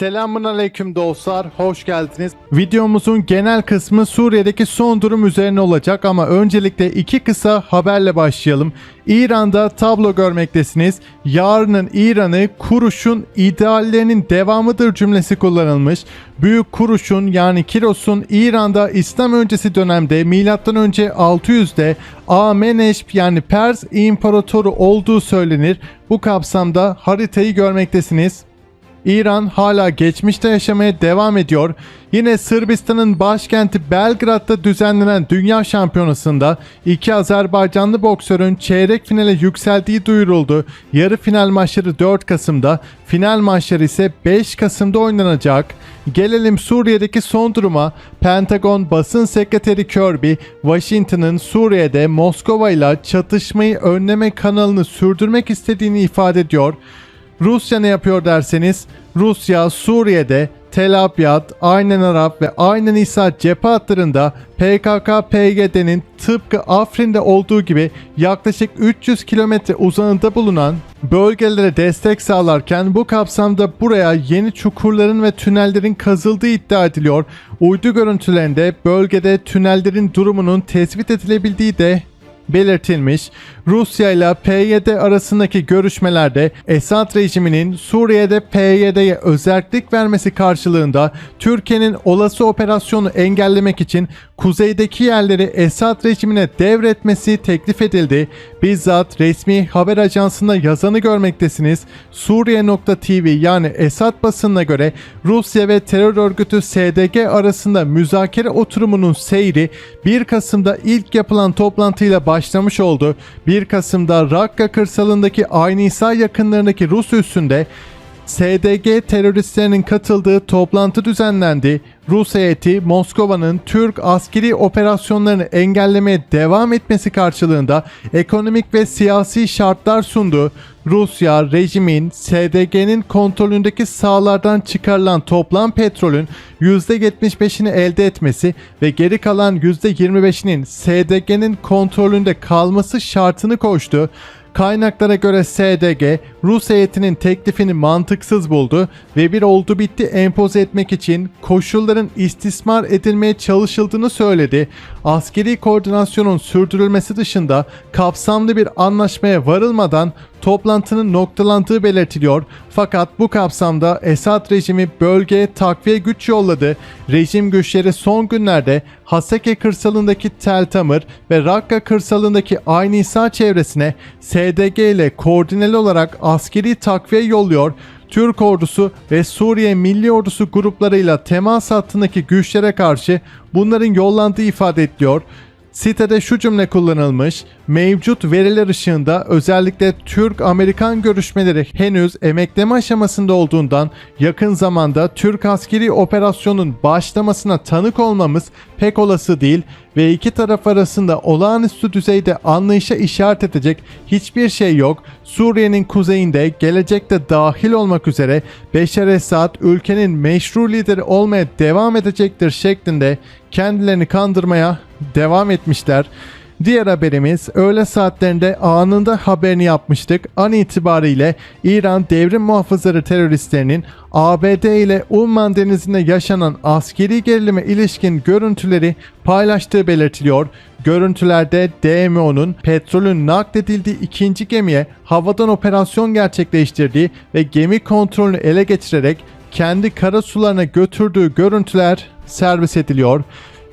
Selamun aleyküm dostlar, hoş geldiniz. Videomuzun genel kısmı Suriye'deki son durum üzerine olacak ama öncelikle iki kısa haberle başlayalım. İran'da tablo görmektesiniz. Yarının İran'ı kuruşun ideallerinin devamıdır cümlesi kullanılmış. Büyük kuruşun yani Kiros'un İran'da İslam öncesi dönemde M.Ö. 600'de Ameneşp yani Pers İmparatoru olduğu söylenir. Bu kapsamda haritayı görmektesiniz. İran hala geçmişte yaşamaya devam ediyor. Yine Sırbistan'ın başkenti Belgrad'da düzenlenen Dünya Şampiyonası'nda iki Azerbaycanlı boksörün çeyrek finale yükseldiği duyuruldu. Yarı final maçları 4 Kasım'da, final maçları ise 5 Kasım'da oynanacak. Gelelim Suriye'deki son duruma. Pentagon basın sekreteri Kirby, Washington'ın Suriye'de Moskova ile çatışmayı önleme kanalını sürdürmek istediğini ifade ediyor. Rusya ne yapıyor derseniz Rusya Suriye'de Tel Abyad, Aynen Arap ve Aynen İsa cephe hatlarında PKK-PYD'nin tıpkı Afrin'de olduğu gibi yaklaşık 300 kilometre uzanında bulunan bölgelere destek sağlarken bu kapsamda buraya yeni çukurların ve tünellerin kazıldığı iddia ediliyor. Uydu görüntülerinde bölgede tünellerin durumunun tespit edilebildiği de belirtilmiş. Rusya ile PYD arasındaki görüşmelerde Esad rejiminin Suriye'de PYD'ye özellik vermesi karşılığında Türkiye'nin olası operasyonu engellemek için kuzeydeki yerleri Esad rejimine devretmesi teklif edildi. Bizzat resmi haber ajansında yazanı görmektesiniz. Suriye.tv yani Esad basınına göre Rusya ve terör örgütü SDG arasında müzakere oturumunun seyri 1 Kasım'da ilk yapılan toplantıyla başlamış oldu. 1 Kasım'da Rakka kırsalındaki Aynı İsa yakınlarındaki Rus üssünde SDG teröristlerinin katıldığı toplantı düzenlendi. Rus heyeti Moskova'nın Türk askeri operasyonlarını engellemeye devam etmesi karşılığında ekonomik ve siyasi şartlar sundu. Rusya rejimin SDG'nin kontrolündeki sahalardan çıkarılan toplam petrolün %75'ini elde etmesi ve geri kalan %25'inin SDG'nin kontrolünde kalması şartını koştu. Kaynaklara göre SDG Rus heyetinin teklifini mantıksız buldu ve bir oldu bitti empoze etmek için koşulların istismar edilmeye çalışıldığını söyledi. Askeri koordinasyonun sürdürülmesi dışında kapsamlı bir anlaşmaya varılmadan toplantının noktalandığı belirtiliyor. Fakat bu kapsamda Esad rejimi bölgeye takviye güç yolladı. Rejim güçleri son günlerde Haseke kırsalındaki Tel Tamır ve Rakka kırsalındaki Aynı İsa çevresine SDG ile koordineli olarak askeri takviye yolluyor. Türk ordusu ve Suriye Milli Ordusu gruplarıyla temas hattındaki güçlere karşı bunların yollandığı ifade ediliyor. Sitede şu cümle kullanılmış. Mevcut veriler ışığında özellikle Türk-Amerikan görüşmeleri henüz emekleme aşamasında olduğundan yakın zamanda Türk askeri operasyonun başlamasına tanık olmamız pek olası değil ve iki taraf arasında olağanüstü düzeyde anlayışa işaret edecek hiçbir şey yok. Suriye'nin kuzeyinde gelecekte dahil olmak üzere Beşar Esad ülkenin meşru lideri olmaya devam edecektir şeklinde kendilerini kandırmaya devam etmişler. Diğer haberimiz öğle saatlerinde anında haberini yapmıştık. An itibariyle İran devrim muhafızları teröristlerinin ABD ile Umman denizinde yaşanan askeri gerilime ilişkin görüntüleri paylaştığı belirtiliyor. Görüntülerde DMO'nun petrolün nakledildiği ikinci gemiye havadan operasyon gerçekleştirdiği ve gemi kontrolünü ele geçirerek kendi kara sularına götürdüğü görüntüler servis ediliyor.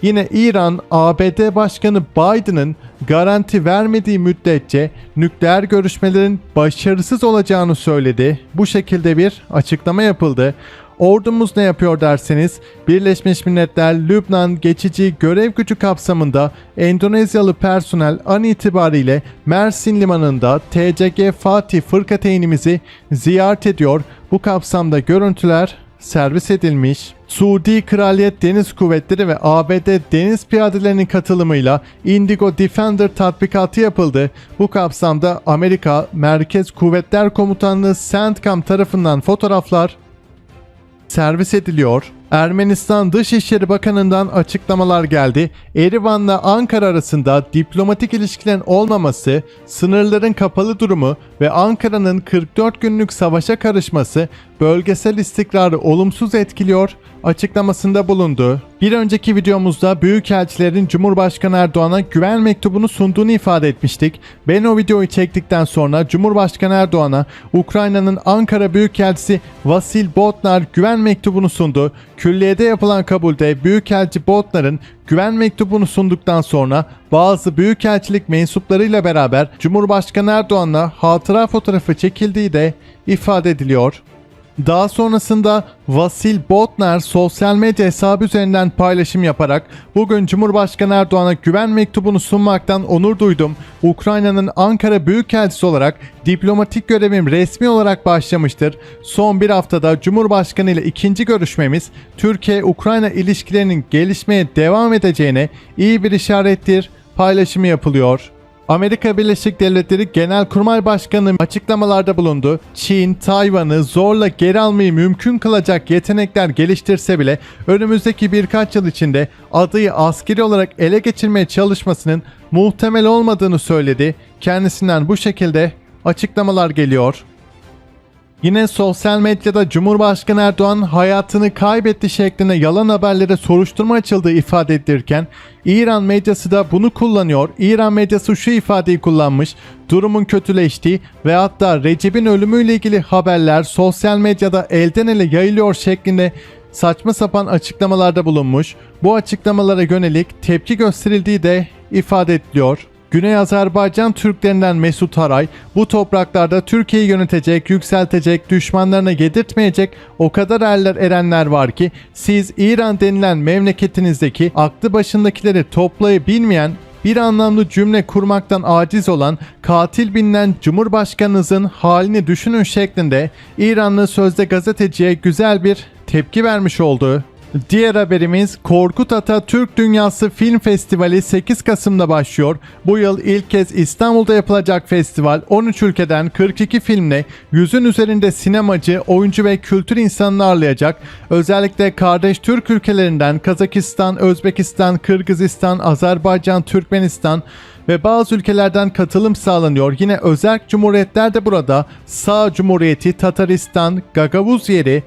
Yine İran, ABD Başkanı Biden'ın garanti vermediği müddetçe nükleer görüşmelerin başarısız olacağını söyledi. Bu şekilde bir açıklama yapıldı. Ordumuz ne yapıyor derseniz Birleşmiş Milletler Lübnan geçici görev gücü kapsamında Endonezyalı personel an itibariyle Mersin limanında TCG Fatih fırkateynimizi ziyaret ediyor. Bu kapsamda görüntüler servis edilmiş. Suudi Kraliyet Deniz Kuvvetleri ve ABD deniz piyadelerinin katılımıyla Indigo Defender tatbikatı yapıldı. Bu kapsamda Amerika Merkez Kuvvetler Komutanlığı CENTCOM tarafından fotoğraflar servis ediliyor. Ermenistan Dışişleri Bakanı'ndan açıklamalar geldi. Erivan'la Ankara arasında diplomatik ilişkilerin olmaması, sınırların kapalı durumu ve Ankara'nın 44 günlük savaşa karışması bölgesel istikrarı olumsuz etkiliyor açıklamasında bulundu. Bir önceki videomuzda Büyükelçilerin Cumhurbaşkanı Erdoğan'a güven mektubunu sunduğunu ifade etmiştik. Ben o videoyu çektikten sonra Cumhurbaşkanı Erdoğan'a Ukrayna'nın Ankara Büyükelçisi Vasil Botnar güven mektubunu sundu. Külliyede yapılan kabulde Büyükelçi Botnar'ın güven mektubunu sunduktan sonra bazı büyükelçilik mensuplarıyla beraber Cumhurbaşkanı Erdoğan'la hatıra fotoğrafı çekildiği de ifade ediliyor. Daha sonrasında Vasil Botnar sosyal medya hesabı üzerinden paylaşım yaparak bugün Cumhurbaşkanı Erdoğan'a güven mektubunu sunmaktan onur duydum. Ukrayna'nın Ankara Büyükelçisi olarak diplomatik görevim resmi olarak başlamıştır. Son bir haftada Cumhurbaşkanı ile ikinci görüşmemiz Türkiye-Ukrayna ilişkilerinin gelişmeye devam edeceğine iyi bir işarettir paylaşımı yapılıyor. Amerika Birleşik Devletleri Genelkurmay Başkanı açıklamalarda bulundu. Çin, Tayvan'ı zorla geri almayı mümkün kılacak yetenekler geliştirse bile önümüzdeki birkaç yıl içinde adayı askeri olarak ele geçirmeye çalışmasının muhtemel olmadığını söyledi. Kendisinden bu şekilde açıklamalar geliyor. Yine sosyal medyada Cumhurbaşkanı Erdoğan hayatını kaybetti şeklinde yalan haberlere soruşturma açıldığı ifade edilirken İran medyası da bunu kullanıyor. İran medyası şu ifadeyi kullanmış. Durumun kötüleştiği ve hatta Recep'in ölümüyle ilgili haberler sosyal medyada elden ele yayılıyor şeklinde saçma sapan açıklamalarda bulunmuş. Bu açıklamalara yönelik tepki gösterildiği de ifade ediliyor. Güney Azerbaycan Türklerinden Mesut Haray bu topraklarda Türkiye'yi yönetecek, yükseltecek, düşmanlarına yedirtmeyecek o kadar erler erenler var ki siz İran denilen memleketinizdeki aklı başındakileri toplayabilmeyen bir anlamlı cümle kurmaktan aciz olan katil bilinen Cumhurbaşkanınızın halini düşünün şeklinde İranlı sözde gazeteciye güzel bir tepki vermiş oldu. Diğer haberimiz Korkut Ata Türk Dünyası Film Festivali 8 Kasım'da başlıyor. Bu yıl ilk kez İstanbul'da yapılacak festival 13 ülkeden 42 filmle yüzün üzerinde sinemacı, oyuncu ve kültür insanını ağırlayacak. Özellikle kardeş Türk ülkelerinden Kazakistan, Özbekistan, Kırgızistan, Azerbaycan, Türkmenistan ve bazı ülkelerden katılım sağlanıyor. Yine özel cumhuriyetler de burada. Sağ Cumhuriyeti, Tataristan, Gagavuz yeri,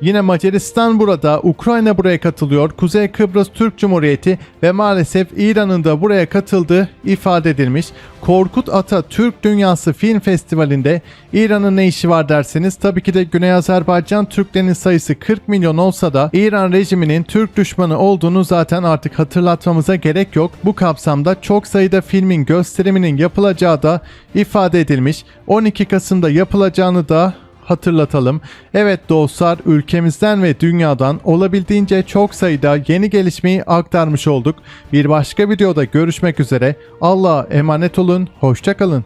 Yine Macaristan burada, Ukrayna buraya katılıyor, Kuzey Kıbrıs Türk Cumhuriyeti ve maalesef İran'ın da buraya katıldığı ifade edilmiş. Korkut Ata Türk Dünyası Film Festivali'nde İran'ın ne işi var derseniz tabii ki de Güney Azerbaycan Türklerinin sayısı 40 milyon olsa da İran rejiminin Türk düşmanı olduğunu zaten artık hatırlatmamıza gerek yok. Bu kapsamda çok sayıda filmin gösteriminin yapılacağı da ifade edilmiş. 12 Kasım'da yapılacağını da hatırlatalım. Evet dostlar ülkemizden ve dünyadan olabildiğince çok sayıda yeni gelişmeyi aktarmış olduk. Bir başka videoda görüşmek üzere. Allah'a emanet olun. Hoşçakalın.